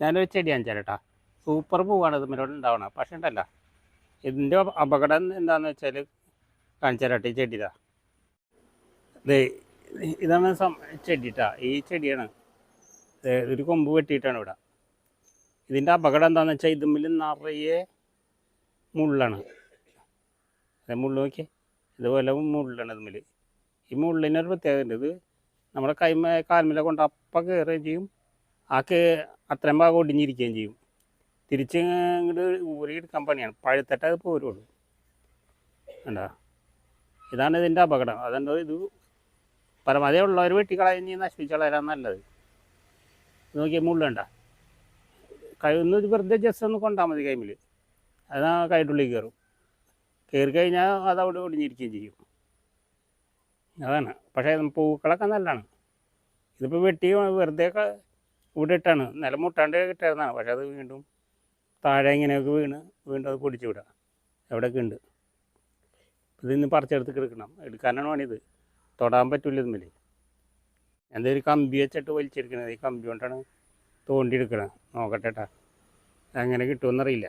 ഞാനൊരു ചെടി അഞ്ചാലട്ടാ സൂപ്പർ പൂവാണ് ഇതിനോട് ഉണ്ടാവണം. പക്ഷേ ഉണ്ടല്ല. ഇതിന്റെ അപകടം എന്താണെന്ന് വെച്ചാൽ കാണിച്ചാലട്ടെ ഈ ചെടിതാ. ഇതാണ് ചെടിട്ടാ. ഈ ചെടിയാണ്. ഒരു കൊമ്പ് വെട്ടിയിട്ടാണ് ഇവിടെ. ഇതിന്റെ അപകടം എന്താണെന്ന് വെച്ചാൽ ഇതുമ്മിൽ നിറയെ മുള്ളാണ്. അതെ മുള്ള് നോക്കി. ഇതുപോലെ മുള്ളാണ് ഇതുമ്മിൽ ഈ മുള്ളിനൊരു പ്രത്യേകത ഉണ്ട് ഇത് നമ്മുടെ കൈമ കാൽമല കൊണ്ട് അപ്പം കയറുകയും ചെയ്യും. ആ കേ അത്രയും ഭാഗം ഒടിഞ്ഞിരിക്കുകയും ചെയ്യും. തിരിച്ച് ഇങ്ങോട്ട് ഊരിയെടുക്കാൻ പണിയാണ് പഴുത്തിട്ട് അത് പോരുള്ളൂ. കണ്ടാ? ഇതാണ് ഇതിന്റെ അപകടം. അതുകൊണ്ട് ഇത് പരമാവധി ഉള്ളവർ വെട്ടിക്കളഞ്ഞ് നശിപ്പിച്ചളരാൻ നല്ലത്. നോക്കിയാൽ മുള്ളുണ്ട ഇത് വെറുതെ ജസ്റ്റ് ഒന്ന് കൊണ്ടാൽ മതി കൈമിൽ അത് കൈട്ടുള്ളിൽ കയറും കയറി കഴിഞ്ഞാൽ അത് അവിടെ ഒടിഞ്ഞിരിക്കുകയും ചെയ്യും. അതാണ്. പക്ഷേ പൂക്കളൊക്കെ നല്ലതാണ്. ഇതിപ്പോൾ വെട്ടി വെറുതെ ഇവിടെ ഇട്ടാണ് നിലം പക്ഷേ അത് വീണ്ടും താഴെ ഇങ്ങനെയൊക്കെ വീണ് വീണ്ടും അത് പൊടിച്ചു വിടുക എവിടെയൊക്കെ ഉണ്ട്. ഇതിന്ന് പറിച്ചെടുത്ത് കിടക്കണം. എടുക്കാനാണ് പണിത് തൊടാൻ പറ്റില്ല ഇതുമ്മൽ എന്തൊരു കമ്പി വെച്ചിട്ട് വലിച്ചെടുക്കണത് ഈ കമ്പി കൊണ്ടാണ് തോണ്ടി എടുക്കണത്. നോക്കട്ടെ ട്ടാ. എങ്ങനെ കിട്ടുമെന്നറിയില്ല